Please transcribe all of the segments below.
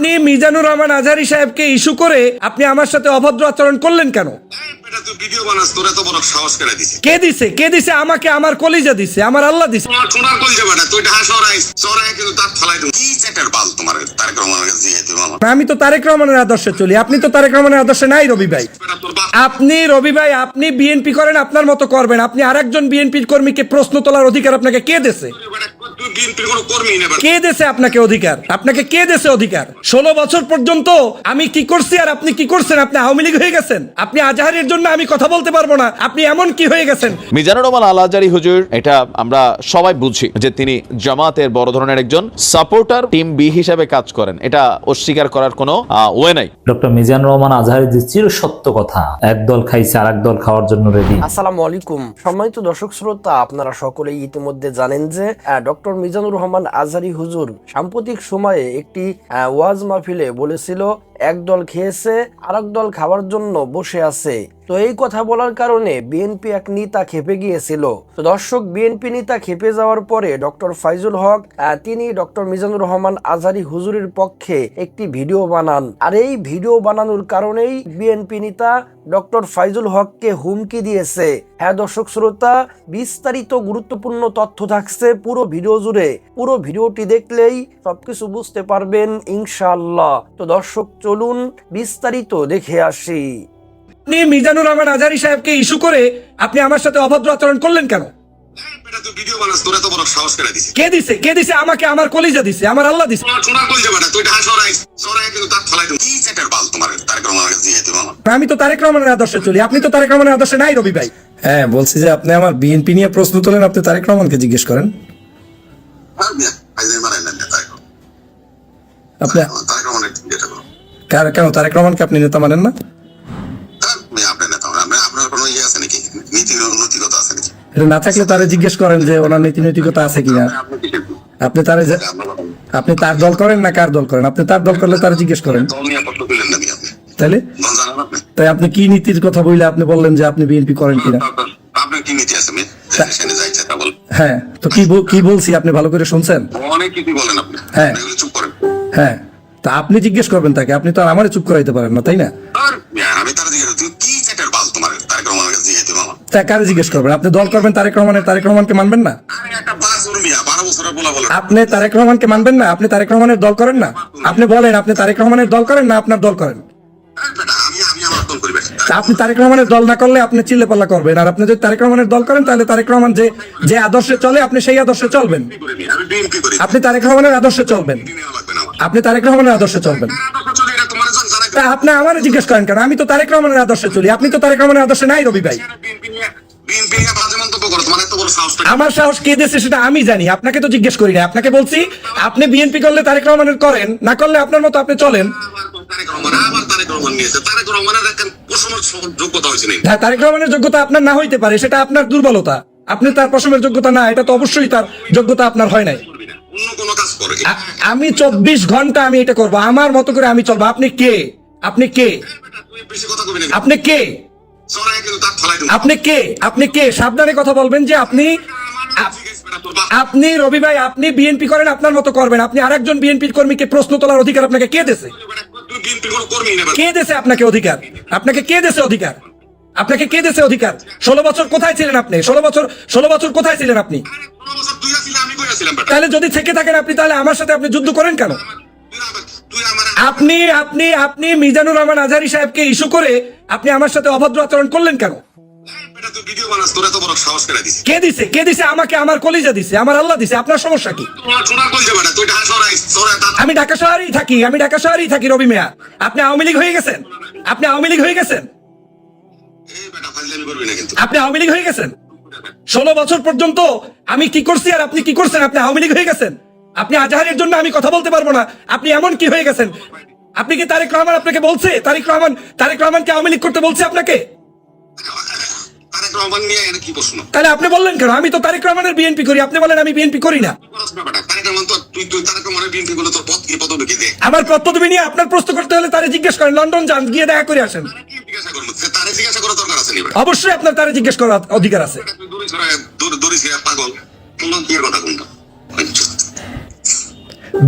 আপনি মিজানুর রহমান আজহারি সাহেবকে ইস্যু করে আপনি আমার সাথে অভদ্র আচরণ করলেন কেন? কে দিছে? কে দিছে? আমাকে আমার কলিজা দিছে আমার আল্লাহ দিছে। আমার আমি তো তারেক রহমানের আদর্শে চলি। আপনি তো তারেক রহমানের আদর্শে নাই রবি ভাই। আপনি রবি ভাই আপনি বিএনপি করেন আপনার মতো করবেন। আপনি আরেকজন বিএনপি কর্মীকে প্রশ্ন তোলার অধিকার আপনাকে কে দেছে? বেটা তুই বিএনপির কোনো কর্মী নেবে কে দেছে আপনাকে অধিকার? আপনাকে কে দেছে অধিকার? ষোলো বছর পর্যন্ত আমি কি করছি আর আপনি কি করছেন? আপনি আওয়ামী লীগ হয়ে গেছেন? আপনি আজহারের জন্য আমি কথা বলতে পারব না। আপনি এমন কি হয়ে গেছেন? মিজানুর রহমান আল হুজুর এটা আমরা সবাই বুঝি যে তিনি জামাতের বড় ধরনের একজন সাপোর্টার টিম বি হিসাবে কাজ করেন। এটা অস্বীকার করার কোনো ওয়ে নাই। ডক্টর মিজানুর রহমান আজহারি যে চির সত্য কথা এক দল খাইছে আর দল খাওয়ার জন্য রেডি আসসালামু আলাইকুম। সম্মানিত দর্শক শ্রোতা আপনারা সকলেই ইতিমধ্যে জানেন যে ডক্টর মিজানুর রহমান আজহারি হুজুর সাম্প্রতিক সময়ে একটি ওয়াজ মাহফিলে বলেছিল এক দল খেয়েছে, আরেক দল খাওয়ার জন্য বসে আছে। তো এই কথা বলার কারণে বিএনপি এক নেতা খেপে গিয়েছিল। তো দর্শক, বিএনপি নেতা খেপে যাওয়ার পরে ডক্টর ফাইজুল হক তিনি ডক্টর মিজানুর রহমান আজহারি হুজুরের পক্ষে একটি ভিডিও বানান। আর এই ভিডিও বানানোর কারণেই বিএনপি নেতা ডক্টর ফাইজুল হককে হুমকি দিয়েছে। হ্যাঁ দর্শক, শ্রোতা, বিস্তারিত গুরুত্বপূর্ণ তথ্য থাকছে পুরো ভিডিও জুড়ে। পুরো ভিডিওটি দেখলেই সবকিছু বুঝতে পারবেন, ইনশাআল্লাহ। তো দর্শক চলুন বিস্তারিত দেখে আসি। আপনি মিজানুর রহমান আজহারি সাহেবকে ইস্যু করে আপনি আমার সাথে অভদ্র আচরণ করলেন কেন? কে দিছে? কে দিছে? আমাকে আমার কলিজা দিছে আমার আল্লাহ দিছে। তুমি আমার। আমি তো তারেক রহমানের আদর্শে চলি আপনি তো তারেক রহমানের আদর্শে নাই রবি ভাই। হ্যাঁ বলছি যে আপনি আমার বিএনপি নিয়ে প্রশ্ন তোলেন আপনি তারেক রহমানকে জিজ্ঞেস করেন। আপনি কেন? তারেক রহমানকে আপনি নেতা মানেন না? ইয়ে না থাকলে তারে জিজ্ঞেস করেন যে ওনার নীতি নৈতিকতা আছে কিনা। আপনি তারে আপনি তার দল করেন না কার দল করেন? আপনি তার দল করলে তারা জিজ্ঞেস করেন। তাহলে তাই আপনি কি নীতির কথা বললে আপনি বললেন যে আপনি বিএনপি করেন কিনা? হ্যাঁ। তো কি কি বলছি? আপনি ভালো করে শুনছেন? অনেক কিছু বলেন আপনি। হ্যাঁ। হ্যাঁ। তা আপনি জিজ্ঞেস করবেন তাকে আপনি তো আর আমারে চুপ করাইতে পারেন না তাই না? আমি তারা জিজ্ঞেস তুমি কি চ্যাটার বাল তোমার? তারেক রহমানের কাছে দিয়ে তুমি তা কারে জিজ্ঞেস করবেন? আপনি দল করবেন তারেক রহমানের তারেক রহমানকে মানবেন না? আপনি তারেক রহমানকে মানবেন না? আপনি তারেক রহমানের দল করেন না? আপনি বলেন আপনি তারেক রহমানের দল করেন না আপনার দল করেন আরে বেটা, আমি আমি আমার দল করি বেটা। তা আপনি তারেক রহমানের দল না করলে আপনি চিল্লে পাল্লা করবেন। আর আপনি যদি তারেক রহমানের দল করেন, তাহলে তারেক রহমান যে যে আদর্শে চলে, আপনি সেই আদর্শে চলবেন। আপনি তারেক রহমানের আদর্শে চলবেন। আপনি তারেক রহমানের আদর্শে চলবেন। তা আপনি আমার জিজ্ঞেস করেন কেন? আমি তো তারেক রহমানের আদর্শে চলি। আপনি তো তারেক রহমানের আদর্শে নাই রবি ভাই? আমার সাহস কে দিয়েছে সেটা আমি জানি। আপনাকে তো জিজ্ঞেস করি না আপনাকে বলছি, আপনি বিএনপি করলে তারেক রহমানের করেন, না করলে আপনার মতো আপনি চলেন। যোগ্যতা হয়েছে হ্যাঁ, তারেক রহমানের যোগ্যতা আপনার না হইতে পারে সেটা আপনার দুর্বলতা। আপনি তার যোগ্যতা না এটা তো অবশ্যই তার যোগ্যতা আপনার হয় নাই। আমি চব্বিশ ঘণ্টা আমি এটা করব আমার মতো করে আমি চলবো। আপনি কে? আপনি কে? আপনি কে? আপনি কে? আপনি কে? সাবধানে কথা বলবেন যে আপনি আপনি রবি ভাই আপনি বিএনপি করেন আপনার মতো করবেন। আপনি আরেকজন বিএনপির কর্মীকে প্রশ্ন তোলার অধিকার আপনাকে কে নেবে কে দেছে আপনাকে অধিকার? আপনাকে কে দেশে অধিকার? আপনাকে কে দেশে অধিকার? ষোলো বছর কোথায় ছিলেন আপনি? ষোলো বছর ষোলো বছর কোথায় ছিলেন আপনি? তাহলে যদি থেকে থাকেন আপনি, তাহলে আমার সাথে আপনি যুদ্ধ করেন কেন? আপনি আপনি আপনি মিজানুর রহমান আজহারি সাহেবকে ইস্যু করে আপনি আমার সাথে অভদ্র আচরণ করলেন কেন? ভিডিও বানাস তোর এত বড় সাহস করে দিছি কে দিছে? কে দিছে? আমাকে আমার কলিজা দিছে আমার আল্লাহ দিছে আপনার সমস্যা কি? আমি ঢাকা শহরেই থাকি আমি ঢাকা শহরেই থাকি রবি মিয়া। আপনি আওয়ামী লীগ হয়ে গেছেন? আপনি আওয়ামী লীগ হয়ে গেছেন? আপনি আওয়ামী লীগ হয়ে গেছেন? ষোলো বছর পর্যন্ত আমি কি করছি আর আপনি কি করছেন? আপনি আওয়ামী লীগ হয়ে গেছেন? আপনি আজহারের জন্য আমি কথা বলতে পারব না। আপনি এমন কি হয়ে গেছেন? আপনি কি তারেক রহমান আপনাকে বলছে? তারেক রহমান তারেক রহমানকে আওয়ামী লীগ করতে বলছে আপনাকে? তারেক রহমান নিয়ে এটা কি প্রশ্ন? তাহলে আপনি বললেন কেন? আমি তো তারেক রহমানের বিএনপি করি। আপনি বলেন আমি বিএনপি করি না। তারেক রহমান তো তুই তুই তারেক রহমানের বিএনপি গুলো তোর পদ কি পদবি দে। আমার পদ্ধতি নিয়ে আপনার প্রশ্ন করতে হলে তারে জিজ্ঞেস করেন। লন্ডন যান গিয়ে দেখা করে আসেন। তারে জিজ্ঞাসা করার দরকার আছে নি অবশ্যই আপনার তারে জিজ্ঞেস করার অধিকার আছে। দড়ি ছিঁড়ে পাগল। কথা কোনটা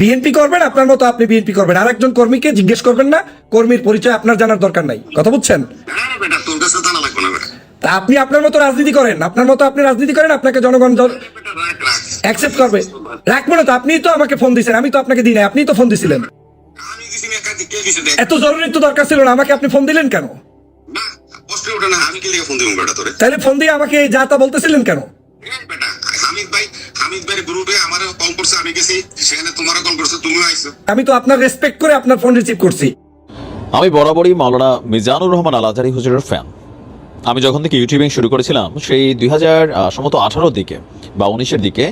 বিএনপি করবেন আপনার মতো আপনি বিএনপি করবেন। আর একজন কর্মীকে জিজ্ঞেস করবেন না। কর্মীর পরিচয় আপনার জানার দরকার নাই। কথা বুঝছেন না না বেটা তোর কাছে জানা লাগবে না বেটা তা আপনি আপনার মতো রাজনীতি করেন আপনার মতো আপনি রাজনীতি করেন আপনাকে জনগণ অ্যাকসেপ্ট করবে। রাখব না তো আপনিই তো আমাকে ফোন দিয়েছেন আমি তো আপনাকে দিই নাই আপনিই তো ফোন দিছিলেন। এত জরুরি তো দরকার ছিল না আমাকে আপনি ফোন দিলেন কেন? না না তাহলে ফোন দিয়ে আমাকে যা তা বলতেছিলেন কেন? বেটা হামিদ ভাই হামিদ ভাইয়ের গ্রুপে আমারও কল করছে আমি গেছি সেখানে তোমারও কল করছে তুমিও আইছো। আমি তো আপনার রেসপেক্ট করে আপনার ফোন রিসিভ করছি। আমি বরাবরই মাওলানা মিজানুর রহমান আল আজহারি হুজুরের ফ্যান আমি যখন থেকে ইউটিউবিং শুরু করেছিলাম, সেই দুই হাজার সম্ভবত আঠারোর দিকে বা উনিশের দিকে,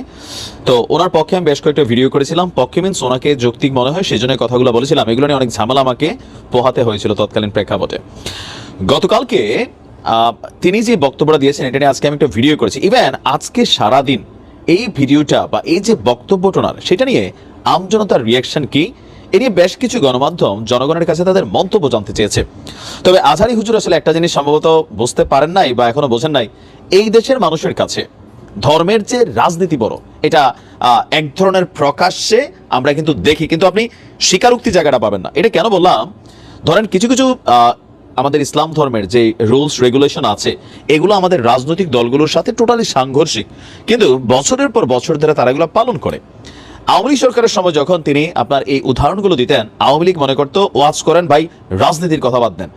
তো ওনার পক্ষে আমি বেশ কয়েকটা ভিডিও করেছিলাম। পক্ষে মিনস ওনাকে যৌক্তিক মনে হয় সেই জন্য কথাগুলো বলেছিলাম। এগুলো নিয়ে অনেক ঝামেলা আমাকে পোহাতে হয়েছিল তৎকালীন প্রেক্ষাপটে। গতকালকে তিনি যে বক্তব্যটা দিয়েছেন, এটা নিয়ে আজকে আমি একটা ভিডিও করেছি। ইভেন আজকে সারাদিন এই ভিডিওটা বা এই যে বক্তব্যটনার সেটা নিয়ে আমজনতার রিয়াকশন কি? এ নিয়ে বেশ কিছু গণমাধ্যম জনগণের কাছে তাদের মন্তব্য জানতে চেয়েছে। তবে আজহারি হুজুর আসলে একটা জিনিস সম্ভবত বুঝতে পারেন নাই বা এখনও বোঝেন নাই, এই দেশের মানুষের কাছে ধর্মের যে রাজনীতি বড়। এটা এক ধরনের প্রকাশ্যে আমরা কিন্তু দেখি, কিন্তু আপনি স্বীকারোক্তি জায়গাটা পাবেন না। এটা কেন বললাম? ধরেন কিছু কিছু আমাদের ইসলাম ধর্মের যে রুলস, রেগুলেশন আছে, এগুলো আমাদের রাজনৈতিক দলগুলোর সাথে টোটালি সাংঘর্ষিক। কিন্তু বছরের পর বছর ধরে তারা এগুলো পালন করে। আওয়ামী লীগ সরকারের সময় যখন তিনি আপনার এই উদাহরণগুলো দিতেন, আওয়ামী লীগ মনে করতো ওয়াজ করেন ভাই, রাজনীতির কথা বাদ দেন।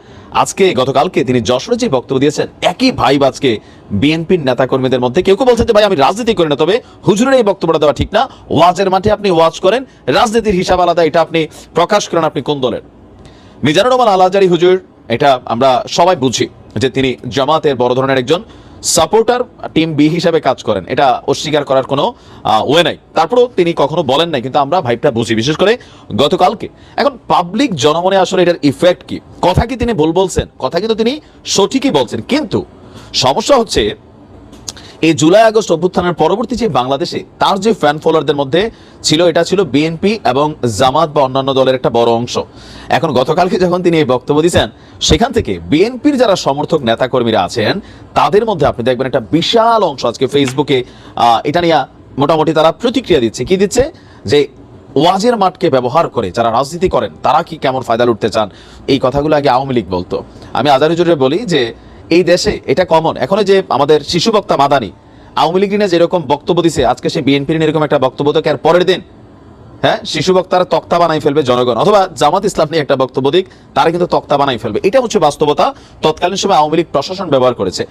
আজকে গতকালকে তিনি যশোরে যে বক্তব্য দিয়েছেন, একই ভাই আজকে বিএনপির নেতাকর্মীদের মধ্যে। কেউ কেউ বলছেন যে, ভাই, আমি রাজনীতি করি না। তবে হুজুরের এই বক্তব্যটা দেওয়া ঠিক না। ওয়াজের মাঠে আপনি ওয়াজ করেন, রাজনীতির হিসাব আলাদা, এটা আপনি প্রকাশ করেন আপনি কোন দলের? মিজানুর রহমান আলাজারি হুজুর, এটা আমরা সবাই বুঝি যে তিনি জামাতের বড় ধরনের একজন। সাপোর্টার টিম বি হিসাবে কাজ করেন। এটা অস্বীকার করার কোনো ওয়ে নাই। তারপরেও তিনি কখনো বলেন নাই, কিন্তু আমরা ভাইবটা বুঝি, বিশেষ করে গতকালকে। এখন পাবলিক জনমনে আসলে এটার ইফেক্ট কি? কথা কি তিনি ভুল বলছেন? কথা কিন্তু তিনি সঠিকই বলছেন। কিন্তু সমস্যা হচ্ছে এই জুলাই আগস্ট অভ্যুত্থানের পরবর্তী যে বাংলাদেশে, তার যে ফ্যান ফলোয়ারদের মধ্যে ছিল, এটা ছিল বিএনপি এবং জামাত বা অন্যান্য দলের একটা বড় অংশ। এখন গতকালকে যখন তিনি এই বক্তব্য দিয়েছেন, সেখান থেকে বিএনপির যারা সমর্থক নেতাকর্মীরা আছেন, তাদের মধ্যে আপনি দেখবেন একটা বিশাল অংশ আজকে ফেসবুকে এটা নিয়ে মোটামুটি তারা প্রতিক্রিয়া দিচ্ছে। কি দিচ্ছে? যে ওয়াজের মাঠকে ব্যবহার করে যারা রাজনীতি করেন, তারা কি কেমন ফায়দা লুটতে চান? এই কথাগুলো আগে আওয়ামী লীগ বলতো। আমি আজারি জুড়ে বলি যে এই দেশে এটা কমন এখন যে আমাদের শিশু বক্তা মাদানি, আওয়ামী লীগ নিয়ে যেরকম বক্তব্য দিছে, আজকে সে বিএনপির এরকম একটা বক্তব্য তো আর পরের দিন হ্যাঁ শিশু বক্তারা তক্তা বানাই ফেলবে জনগণ। অথবা জামাত ইসলাম নিয়ে একটা বক্তব্য দিক, তারা কিন্তু তক্তা বানাই ফেলবে। এটা হচ্ছে বাস্তবতা, তৎকালীন সময় আওয়ামী লীগ প্রশাসন ব্যবহার করেছে।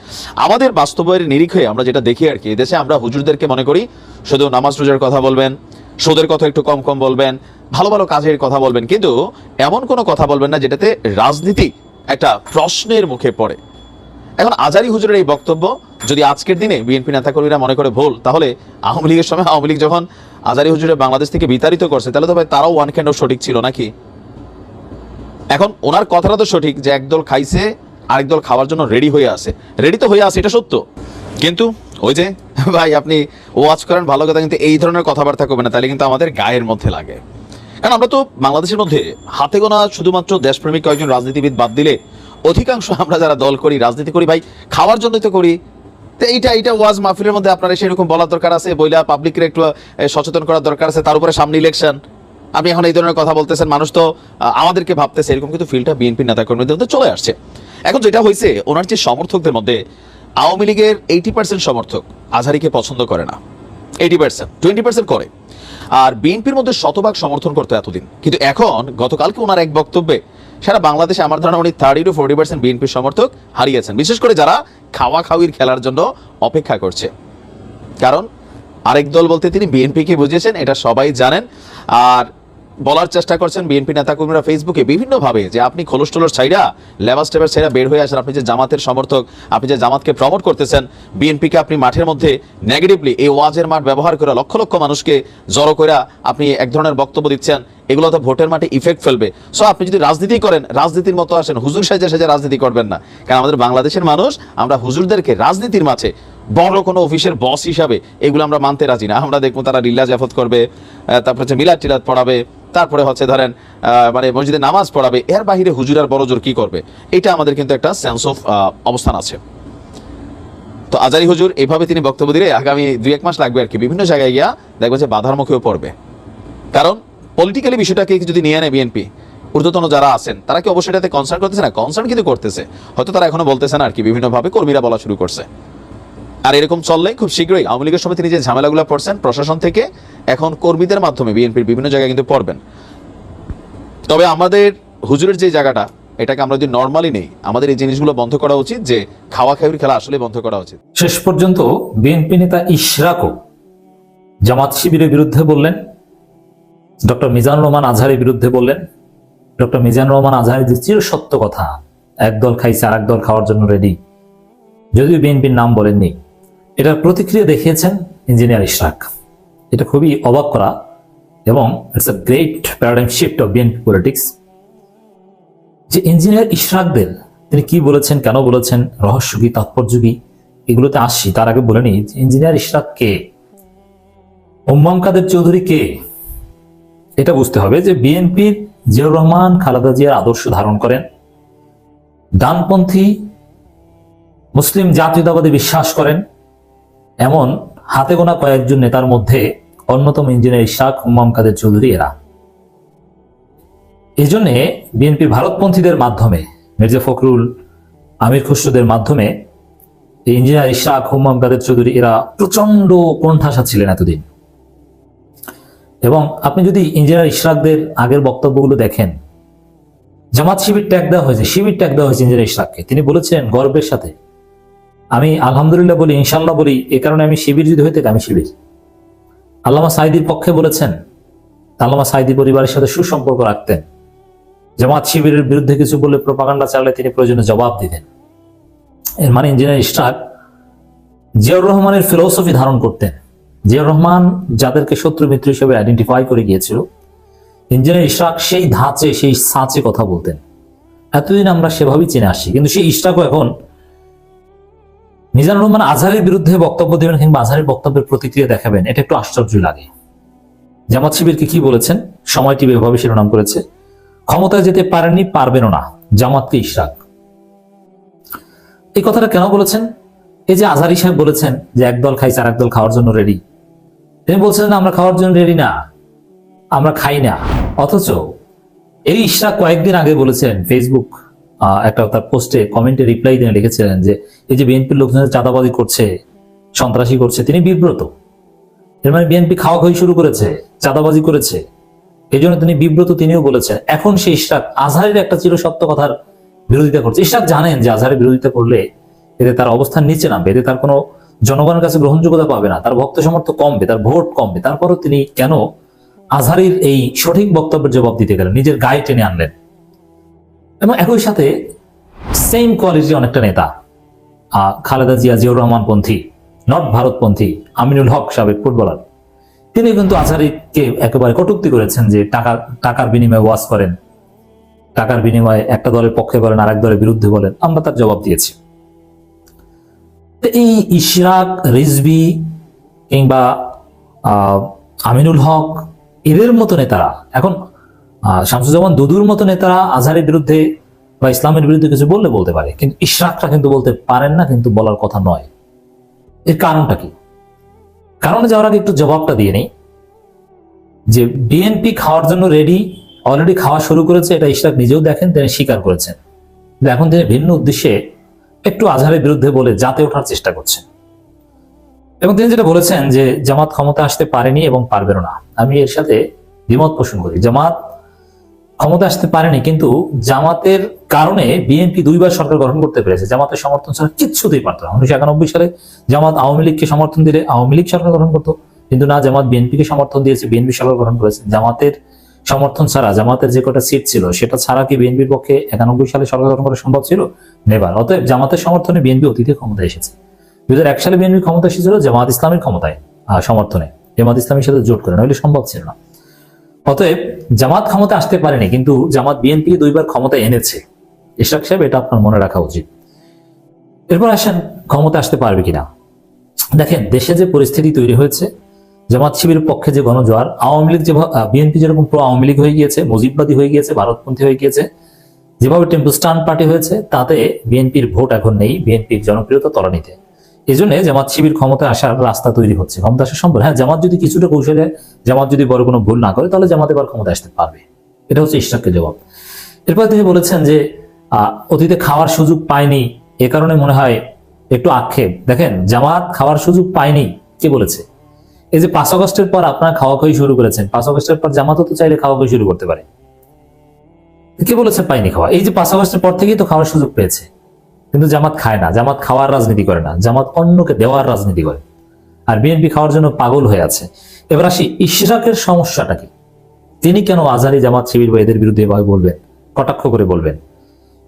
আমাদের বাস্তবের নিরিখে আমরা যেটা দেখি আর কি দেশে আমরা হুজুরদেরকে মনে করি, শুধু নামাজ রোজার কথা বলবেন, সুদের কথা একটু কম কম বলবেন, ভালো ভালো কাজের কথা বলবেন, কিন্তু এমন কোনো কথা বলবেন না যেটাতে রাজনীতি একটা প্রশ্নের মুখে পড়ে। এখন আজারি হুজুরের এই বক্তব্য, যদি আজকের দিনে বিএনপি নেতাকর্মীরা মনে করে ভুল, তাহলে আওয়ামী লীগের সময় আওয়ামী লীগ যখন আজারি হুজুরের বাংলাদেশ থেকে বিতাড়িত করছে, তাহলে তো ভাই তারাও ওয়ান ক্যান্ড সঠিক ছিল নাকি? এখন ওনার কথাটা তো সঠিক যে একদল খাইছে, আরেক দল খাওয়ার জন্য রেডি হয়ে আছে। রেডি তো হয়ে আছে, এটা সত্য। কিন্তু ওই যে, ভাই আপনি ওয়াচ করেন, ভালো কথা, কিন্তু এই ধরনের কথাবার্তা করবেন না, তাহলে কিন্তু আমাদের গায়ের মধ্যে লাগে। কারণ আমরা তো বাংলাদেশের মধ্যে হাতে গোনা শুধুমাত্র দেশপ্রেমিক কয়েকজন রাজনীতিবিদ বাদ দিলে অধিকাংশ আমরা যারা দল করি, রাজনীতি করি ভাই, খাওয়ার জন্যই তো করি। তো এইটা এইটা ওয়াজ মাহফিলের মধ্যে আপনার সেরকম বলার দরকার আছে, বইলা পাবলিকের একটু সচেতন করার দরকার আছে, তার উপরে সামনে ইলেকশন আপনি এখন এই ধরনের কথা বলতেছেন, মানুষ তো আমাদেরকে ভাবতেছে, এরকম কিন্তু ফিল্ডটা বিএনপি নেতাকর্মীদের মধ্যে চলে আসছে। এখন যেটা হয়েছে ওনার যে সমর্থকদের মধ্যে, আওয়ামী লীগের এইটি পার্সেন্ট সমর্থক আজহারিকে পছন্দ করে না। এইটি পার্সেন্ট টোয়েন্টি পার্সেন্ট করে। আর বিএনপির মধ্যে শতভাগ সমর্থন করতো এতদিন। কিন্তু এখন, গতকালকে ওনার এক বক্তব্যে সারা বাংলাদেশে আমার ধারণা উনি থার্টি টু ফোর্টি পার্সেন্ট বিএনপির সমর্থক হারিয়েছেন। বিশেষ করে যারা খাওয়া খাওয়ির খেলার জন্য অপেক্ষা করছে। কারণ আরেক দল বলতে তিনি বিএনপিকে বুঝিয়েছেন, এটা সবাই জানেন। আর বলার চেষ্টা করছেন বিএনপি নেতাকর্মীরা ফেসবুকে বিভিন্নভাবে যে আপনি খোলস ছাইরা লেবাস টেবাস ছাইরা বের হয়ে আসেন। আপনি যে জামাতের সমর্থক, আপনি যে জামাতকে প্রমোট করতেছেন, বিএনপিকে আপনি মাঠের মধ্যে নেগেটিভলি এই ওয়াজের মাঠ ব্যবহার করে লক্ষ লক্ষ মানুষকে জড়ো করে আপনি এক ধরনের বক্তব্য দিচ্ছেন, এগুলো তো ভোটের মাঠে ইফেক্ট ফেলবে। সো আপনি যদি রাজনীতি করেন, রাজনীতির মতো আসেন, হুজুর সাজে সাজে রাজনীতি করবেন না। কারণ আমাদের বাংলাদেশের মানুষ, আমরা হুজুরদেরকে রাজনীতির মাঝে বড় কোনো অফিসের বস হিসাবে এগুলো আমরা মানতে রাজি না। আমরা দেখব তারা রিল্লা জাফত করবে তারপর হচ্ছে মিলাদ টিলাদ পড়াবে তারপরে হচ্ছে ধরেন মানে মসজিদে নামাজ পড়াবে, এর বাহিরে হুজুর আর বড় জোর কি করবে? এটা আমাদের কিন্তু একটা সেন্স অফ অবস্থান আছে। তো আজারি হুজুর এইভাবে তিনি বক্তব্য দিলে আগামী দুই এক মাস লাগবে আর কি। বিভিন্ন জায়গায় গিয়া দেখব যে বাধার মুখেও পড়বে। কারণ পলিটিক্যালি বিষয়টাকে যদি নিয়ে নেয় বিএনপি ঊর্ধ্বতন যারা আছেন, তারা কি অবশ্যই এটাতে কনসার্ন করতেছে? না কনসার্ন কিন্তু করতেছে। হয়তো তারা এখনও বলতেছে না আর কি, বিভিন্নভাবে কর্মীরা বলা শুরু করছে। আর এরকম চললে খুব শীঘ্রই আওয়ামী লীগের সময় তিনি যে ঝামেলাগুলো পড়ছেন, প্রশাসন থেকে এখন কর্মীদের মাধ্যমে বিএনপির বিভিন্ন জায়গায় কিন্তু পড়বেন। তবে আমাদের হুজুরের যে জায়গাটা, এটাকে আমরা যদি নর্মালি নেই, আমাদের এই জিনিসগুলো বন্ধ করা উচিত যে খাওয়া খাওয়ির খেলা আসলে বন্ধ করা উচিত। শেষ পর্যন্ত বিএনপি নেতা ইশরাকও জামাত শিবিরের বিরুদ্ধে বললেন, ডক্টর মিজানুর রহমান আজহারের বিরুদ্ধে বললেন, ডক্টর মিজানুর রহমান আজহারের যে চির সত্য কথা, এক দল খাইছে আর এক দল খাওয়ার জন্য রেডি যদিও বিএনপির নাম বলেননি। এটার প্রতিক্রিয়া দেখিয়েছেন ইঞ্জিনিয়ার ইশরাক। এটা খুবই অবাক করা এবং it's a great paradigm shift of BNP politics যে ইঞ্জিনিয়ার ইশরাক ইশরাকদের তিনি কি বলেছেন, কেন বলেছেন, রহস্য কি, তাৎপর্য কি, এগুলোতে আসছি তার আগে বলে নিই ইঞ্জিনিয়ার ইশরাক কে? উম্মাম কাদের চৌধুরী কে? এটা বুঝতে হবে যে বিএনপির জিয়াউর রহমান, খালেদা জিয়ার আদর্শ ধারণ করেন। ডানপন্থী মুসলিম জাতীয়তাবাদে বিশ্বাস করেন। এমন হাতে গোনা কয়েকজন নেতার মধ্যে অন্যতম ইঞ্জিনিয়ার ইশাক উম্মাম কাদের চৌধুরী এরা। এই জন্যে বিএনপি ভারতপন্থীদের মাধ্যমে, মির্জা ফখরুল, আমির খুসরুদের মাধ্যমে এই ইঞ্জিনিয়ার ইশাক হুম্মাম কাদের চৌধুরী এরা প্রচণ্ড কোণঠাসা ছিলেন এতদিন। এবং আপনি যদি ইঞ্জিনিয়ার ইশরাকদের আগের বক্তব্যগুলো দেখেন, জামাত শিবির ট্যাগ দেওয়া হয়েছে, শিবির ট্যাগ দেওয়া হয়েছে ইঞ্জিনিয়ার ইশরাককে। তিনি বলেছেন গর্বের সাথে, আমি আলহামদুলিল্লাহ বলি ইনশাল্লাহ বলি, এ কারণে আমি শিবির যদি হইতে আমি শিবির। আল্লামা সাইদির পক্ষে বলেছেন, আল্লামা সাইদি পরিবারের সাথে সুসম্পর্ক রাখতেন। জামাত শিবিরের বিরুদ্ধে কিছু বলে প্রপাগান্ডা চালালে তিনি প্রয়োজনে জবাব দিতেন। এর মানে ইঞ্জিনিয়ার ইশরাক জিয়াউর রহমানের ফিলোসফি ধারণ করতেন। জিয়াউর রহমান যাদেরকে শত্রু মিত্র হিসেবে আইডেন্টিফাই করে গিয়েছিল, ইঞ্জিনিয়ার ইশরাক সেই ধাঁচে, সেই সাঁচে কথা বলতেন। এতদিন আমরা সেভাবেই চিনে আসছি কিন্তু সেই ইশরাকও এখন মিজানুর রহমান আজহারের বিরুদ্ধে বক্তব্য দেবেন কিংবা আজহারের বক্তব্যের প্রতিক্রিয়া দেখাবেন, এটা একটু আশ্চর্য লাগে। জামাত শিবিরকে কি বলেছেন? সময় টিভি এভাবে শিরোনাম করেছে। ক্ষমতায় যেতে পারেননি, পারবেনও না। জামাতকে ইশরাক। এই কথাটা কেন বলেছেন? এই যে আজহারি সাহেব বলেছেন যে একদল খাইছে আর একদল খাওয়ার জন্য রেডি তিনি বলছেন আমরা খাওয়ার জন্য রেডি না। আমরা খাই না। অথচ এই ইশরাক কয়েকদিন আগে বলেছেন ফেসবুক একটা তার পোস্টে কমেন্টে রিপ্লাই দিয়ে লিখেছিলেন যে, এই যে বিএনপির লোকজন চাঁদাবাজি করছে, সন্ত্রাসী করছে, তিনি বিব্রত। এর মানে বিএনপি খাওয়া খাওয়ি শুরু করেছে, চাঁদাবাজি করেছে। এই জন্য তিনি বিব্রত তিনিও বলেছেন। এখন সেই ইশরাক আজহারের একটা চিরসত্য কথার বিরোধিতা করছে। ইশরাক জানেন যে আজহারের বিরোধিতা করলে এতে তার অবস্থান নিচে নামবে, এতে তার কোনো জনগণের কাছে গ্রহণযোগ্যতা পাবে না, তার ভক্ত সমর্থ কমবে, তার ভোট কমবে। তারপরও তিনি কেন আজহারির এই সঠিক বক্তব্যের জবাব দিতে গেলেন, নিজের গায়ে টেনে আনলেন? এবং একই সাথে সেম কোয়ালিটির অনেকটা নেতা। খালেদা জিয়া, জিয়াউর রহমান পন্থী নট ভারতপন্থী আমিনুল হক সাবেক ফুটবলার। তিনি কিন্তু আজহারিকে একেবারে কটুক্তি করেছেন যে টাকা, টাকার বিনিময়ে ওয়াজ করেন। টাকার বিনিময়ে একটা দলের পক্ষে বলেন আর এক দলের বিরুদ্ধে বলেন, আমরা তার জবাব দিয়েছি। এই ইশরাক রিজবি কিংবা আমিনুল হক, এদের মতো নেতারা এখন শামসুজ্জামান দুদুর মতো নেতারা আজহারের বিরুদ্ধে বা ইসলামের বিরুদ্ধে কিছু বললে বলতে পারে, কিন্তু ইশরাকরা কিন্তু বলতে পারেন না, কিন্তু বলার কথা নয়। এর কারণটা কি? কারণে যাওয়ার আগে একটু জবাবটা দিয়ে নেই। যে বিএনপি খাওয়ার জন্য রেডি অলরেডি খাওয়া শুরু করেছে, এটা ইশরাক নিজেও দেখেন, তিনি স্বীকার করেছেন। এখন তিনি ভিন্ন উদ্দেশ্যে একটু আজহারের বিরুদ্ধে বলে জাতে ওঠার চেষ্টা করছেন। এবং তিনি যেটা বলেছেন যে, জামাত ক্ষমতা আসতে পারেনি এবং পারবেন না। আমি এর সাথে দ্বিমত পোষণ করি। জামাত ক্ষমতা আসতে পারেনি, কিন্তু জামাতের কারণে বিএনপি দুইবার সরকার গঠন করতে পেরেছে। জামাতের সমর্থন ছাড়া কিচ্ছুতেই পারত না। উনিশশো একানব্বই সালে জামাত আওয়ামী লীগকে সমর্থন দিলে আওয়ামী লীগ সরকার গঠন করতো, কিন্তু না, জামাত বিএনপিকে সমর্থন দিয়েছে, বিএনপি সরকার গঠন করেছে। জামাতের সমর্থন ছাড়া, জামাতের যে কটা সিট ছিল, সেটা ছাড়া কি বিএনপির পক্ষে একানব্বই সালে সরকার গঠন করা সম্ভব ছিল? নেবার। অতএব জামাতের সমর্থনে বিএনপি অতীতে ক্ষমতায় এসেছে। দুই হাজার এক সালে বিএনপি ক্ষমতা এসেছিল জামাত ইসলামের ক্ষমতায় সমর্থনে। জামাত ইসলামের সাথে জোট করে, নইলে সম্ভব ছিল না। অতএব জামাত ক্ষমতা আসতে পারেনি, কিন্তু জামাত বিএনপি দুইবার ক্ষমতা এনেছে। ইশরাক সাহেব, এটা আপনার মনে রাখা উচিত। এরপর আসেন ক্ষমতা আসতে পারবে কিনা? দেখেন, দেশে যে পরিস্থিতি তৈরি হয়েছে, জামাত শিবিরের পক্ষে যে গণজোয়ার, আওয়ামী লীগ যে বিএনপি যেরকম প্রো আওয়ামী লীগ হয়ে গিয়েছে, মুজিববাদী হয়ে গিয়েছে, ভারতপন্থী হয়ে গিয়েছে, যেভাবে টেম্পলস্টান পার্টি হয়েছে, তাতে বিএনপির ভোট এখন নেই, বিএনপির জনপ্রিয়তা তলানিতে। এই জন্য জামাত শিবির ক্ষমতায় আসার রাস্তা তৈরি হচ্ছে। ক্ষমতা আসা সম্ভব হ্যাঁ জামাত যদি কিছুটা কৌশলে জামাত যদি বড় কোনো ভুল না করে, তাহলে জামাত এবার ক্ষমতা আসতে পারবে। এটা হচ্ছে ইশরাকের জবাব। এরপর তিনি বলেছেন যে অতীতে খাওয়ার সুযোগ পায়নি। এ কারণে মনে হয় একটু আক্ষেপ। দেখেন, জামাত খাওয়ার সুযোগ পায়নি, কে বলেছে? এই যে পাঁচ অগস্টের পর আপনারা খাওয়া খাওয়ি শুরু করেছেন, পাঁচ অগস্টের পর জামাতও তো চাইলে খাওয়া খাওয়ি শুরু করতে পারে। কে বলেছে পায়নি খাওয়া? এই যে পাঁচ আগস্টের পর থেকেই তো খাওয়ার সুযোগ পেয়েছে। কিন্তু জামাত খায় না, জামাত খাওয়ার রাজনীতি করে না, জামাত অন্যকে দেওয়ার রাজনীতি করে। আর বিএনপি খাওয়ার জন্য পাগল হয়ে আছে। এবার আসি, ইশরাকের সমস্যাটা কি? তিনি কেন আজারি জামাত শিবির বা এদের বিরুদ্ধে এভাবে বলবেন? কটাক্ষ করে বলবেন।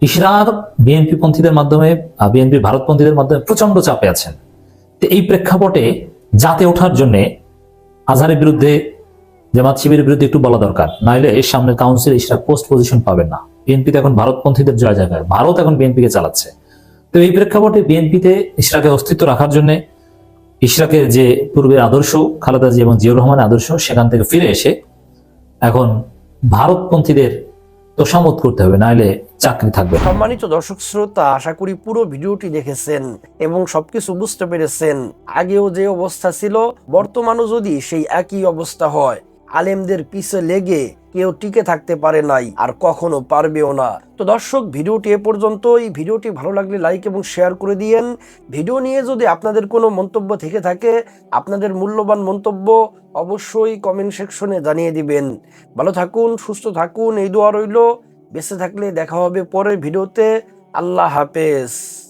ইশরাক বিএনপি পন্থীদের মাধ্যমে বিএনপি ভারতপন্থীদের মাধ্যমে প্রচণ্ড চাপে আছেন। তো এই প্রেক্ষাপটে জাতে ওঠার জন্যে আজহারের বিরুদ্ধে, জামাত শিবিরের বিরুদ্ধে একটু বলা দরকার। নাইলে এর সামনে কাউন্সিল ইশরাক পোস্ট পজিশন পাবেন না। বিএনপিতে এখন ভারতপন্থীদের জয় জায়গায় ভারত এখন বিএনপিকে চালাচ্ছে। তো এই প্রেক্ষাপটে বিএনপিতে ইশরাকের অস্তিত্ব রাখার জন্য ইশরাকের যে পূর্বের আদর্শ, খালেদা জি এবং জিয়াউর রহমানের আদর্শ, সেখান থেকে ফিরে এসে এখন ভারতপন্থীদের তোষামত করতে হবে নাইলে চাকরি থাকবে। সম্মানিত দর্শক শ্রোতা, আশা করি পুরো ভিডিওটি দেখেছেন এবং সবকিছু বুঝতে পেরেছেন আগেও যে অবস্থা ছিল, বর্তমানও যদি সেই একই অবস্থা হয় আলেমদের পিছে লেগে কেউ টিকে থাকতে পারে নাই আর কখনো পারবেও না। তো দর্শক, ভিডিওটি এ পর্যন্ত এই ভিডিওটি ভালো লাগলে লাইক এবং শেয়ার করে দিয়েন। ভিডিও নিয়ে যদি আপনাদের কোনো মন্তব্য থেকে থাকে, আপনাদের মূল্যবান মন্তব্য অবশ্যই কমেন্ট সেকশনে জানিয়ে দিবেন। ভালো থাকুন, সুস্থ থাকুন, এই দোয়া রইল। বেঁচে থাকলে দেখা হবে পরের ভিডিওতে। আল্লাহ হাফেজ।